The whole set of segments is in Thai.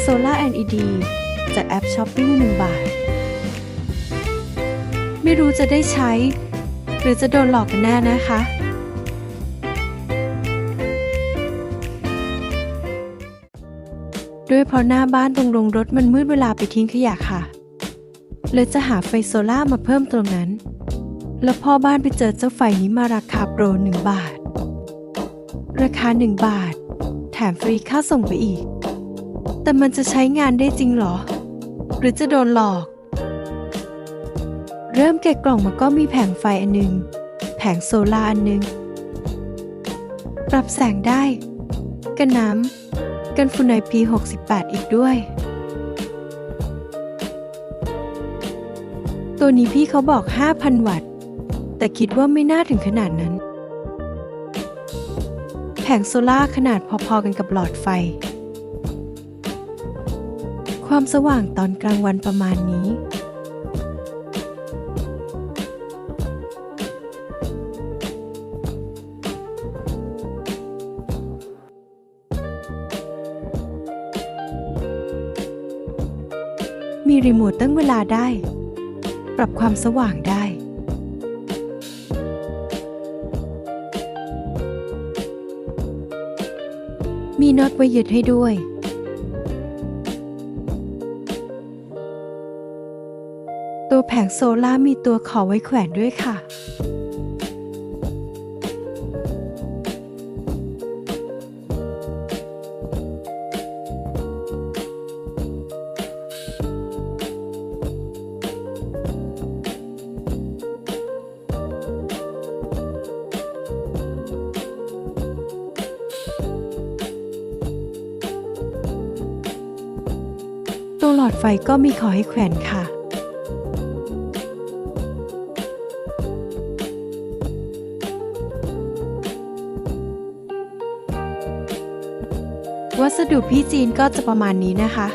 โซล่า LED จากแอปช้อปปิ้ง1บาท ไม่รู้จะได้ใช้ หรือจะโดนหลอกกันแน่นะคะด้วยเพราะหน้าบ้านตรงโรงรถมันมืดเวลาไปทิ้งขยะค่ะ เลยจะหาไฟโซล่ามาเพิ่มตรงนั้น แล้วพ่อบ้านไปเจอเจ้าไฟนี้มาราคาโปร 1 บาท ราคา 1 บาท แถมฟรีค่าส่งไปอีก แต่มันจะใช้งานได้จริงเหรอ หรือจะโดนหลอก เริ่มแกะกล่องมาก็มีแผงไฟอันหนึง แผงโซลาอันหนึง ปรับแสงได้ กันน้ำ กันฝุ่นใน P68 อีกด้วย ตัวนี้พี่เขาบอก 5,000 วัตต์ แต่คิดว่าไม่น่าถึงขนาดนั้น แผงโซล่าขนาดพอๆกันกับหลอดไฟ ความสว่างตอนกลางวันประมาณนี้ มีรีโมทตั้งเวลาได้ ปรับความสว่างได้มีน็อตไว้ยึดให้ด้วย งโซล่าร์มีตัวขอไว้แขวนด้วยค่ะ ตัวหลอดไฟก็มีขอให้แขวนค่ะ วัสดุพี่จีนก็จะประมาณนี้นะคะ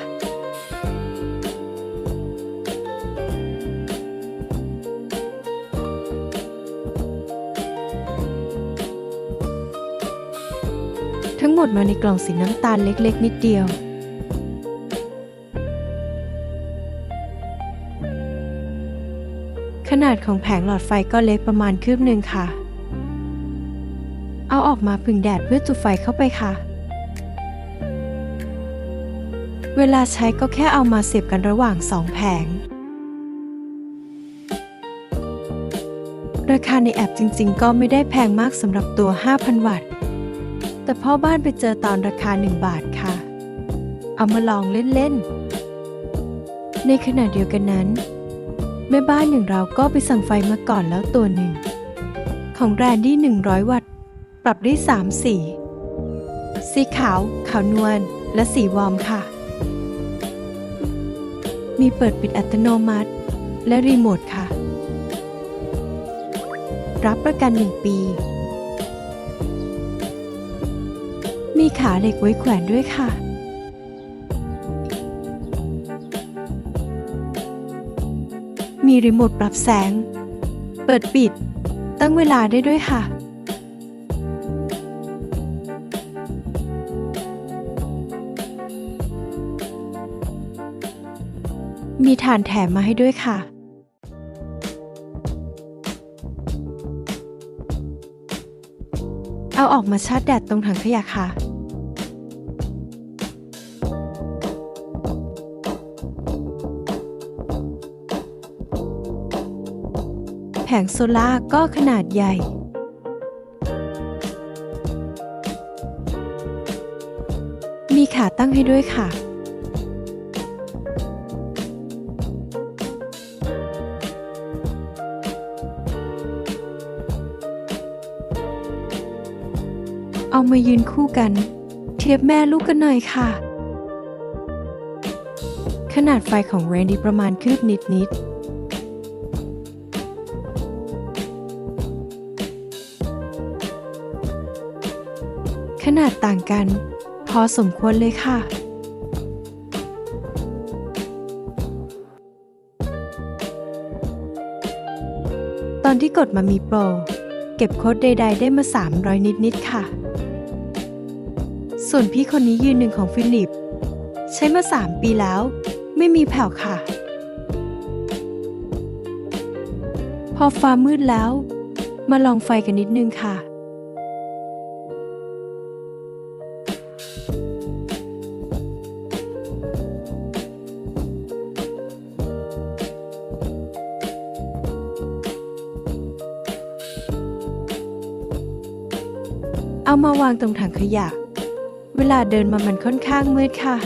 ทั้งหมดมาในกล่องสีน้ำตาลเล็กๆ นิดเดียวขนาดของแผงหลอดไฟก็เล็กประมาณคืบหนึ่งค่ะ เอาออกมาผึ่งแดดเพื่อจุดไฟเข้าไปค่ะ เวลาใช้ก็แค่เอามาเสียบกันระหว่างสองแผง ราคาในแอปจริงๆ ก็ไม่ได้แพงมากสำหรับตัว 5,000 วัตต์ แต่พ่อบ้านไปเจอตอนราคา 1 บาทค่ะ เอามาลองเล่นๆ ในขณะเดียวกันนั้น แม่บ้านอย่างเราก็ไปสั่งไฟมาก่อนแล้วตัวหนึ่ง ของแรนดี้100 วัตต์ ปรับได้ 3 สี สีขาว ขาวนวลและสีวอร์มค่ะ มีเปิดปิดอัตโนมัติ และรีโมทค่ะ รับประกัน 1 ปี มีขาเหล็กไว้แขวนด้วยค่ะ มีรีโมทปรับแสง เปิดปิด ตั้งเวลาได้ด้วยค่ะ มีฐานแถมมาให้ด้วยค่ะ เอาออกมาชาร์จแดดตรงถังขยะค่ะ แผงโซล่าร์ก็ขนาดใหญ่มีขาตั้งให้ด้วยค่ะ มายืนคู่กัน เทียบแม่ลูกกันหน่อยค่ะ ขนาดไฟของเรนดี้ประมาณคืบนิดๆขนาดต่างกัน พอสมควรเลยค่ะ ตอนที่กดมามีโปร เก็บโค้ดใด ๆ ได้มา 300 นิด ๆ ค่ะ ส่วนพี่คนนี้ยืนหนึ่งของฟิลิป ใช้มาสามปีแล้ว ไม่มีแผ่วค่ะ พอฟ้ามืดแล้ว มาลองไฟกันนิดนึงค่ะ เอามาวางตรงถังขยะ ลาเดินมามันค่อนข้างมืดค่ะ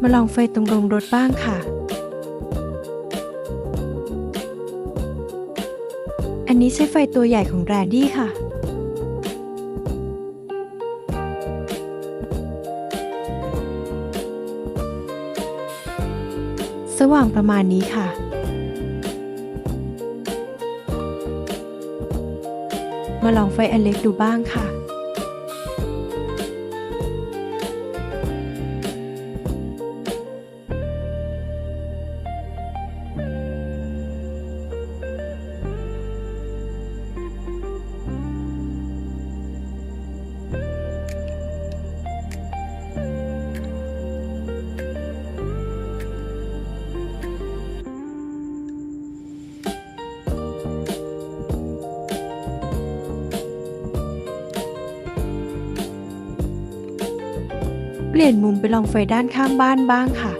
มาลองไฟตรงโรงรถบ้างค่ะ อันนี้ใช้ไฟตัวใหญ่ของแรนดี้ค่ะสว่างประมาณนี้ค่ะ มาลองไฟอันเล็กดูบ้างค่ะ ปลี่ยนมุมไปลองไฟด้านข้างบ้านบ้างค่ะ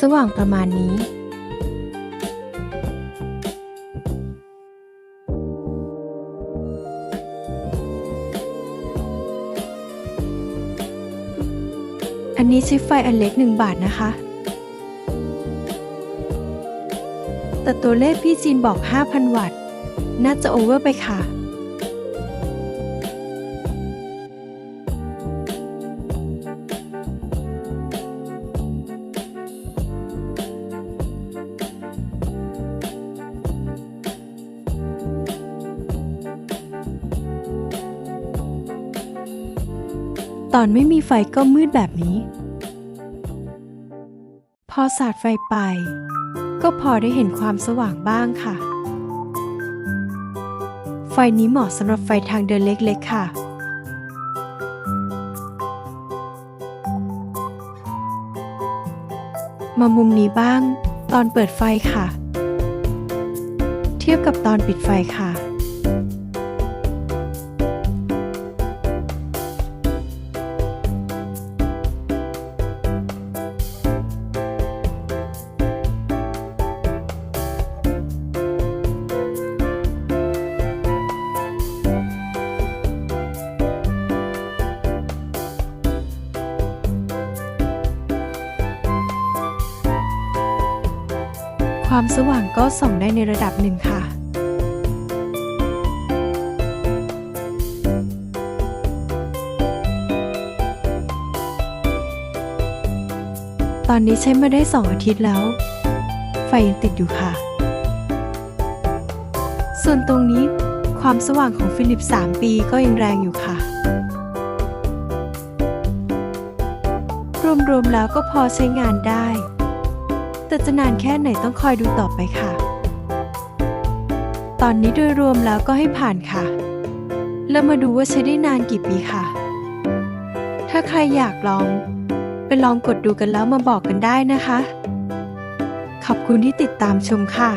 สว่างประมาณนี้ อันนี้ใช้ไฟอันเล็กหนึ่งบาทนะคะ แต่ตัวเลขพี่จีนบอก 5,000 วัตต์ น่าจะโอเวอร์ไปค่ะ ตอนไม่มีไฟก็มืดแบบนี้ พอสาดไฟไป ก็พอได้เห็นความสว่างบ้างค่ะ ไฟนี้เหมาะสำหรับไฟทางเดินเล็กๆค่ะ มามุมนี้บ้าง ตอนเปิดไฟค่ะ เทียบกับตอนปิดไฟค่ะ ความสว่างก็ส่องได้ในระดับหนึ่งค่ะ ตอนนี้ใช้มาได้สองอาทิตย์แล้ว ไฟยังติดอยู่ค่ะ ส่วนตรงนี้ความสว่างของฟิลิป 3 ปีก็ยังแรงอยู่ค่ะ รวมๆแล้วก็พอใช้งานได้ แต่จะนานแค่ไหนต้องคอยดูต่อไปค่ะ ตอนนี้โดยรวมแล้วก็ให้ผ่านค่ะ แล้วมาดูว่าใช้ได้นานกี่ปีค่ะ ถ้าใครอยากลอง ไปลองกดดูกันแล้วมาบอกกันได้นะคะ ขอบคุณที่ติดตามชมค่ะ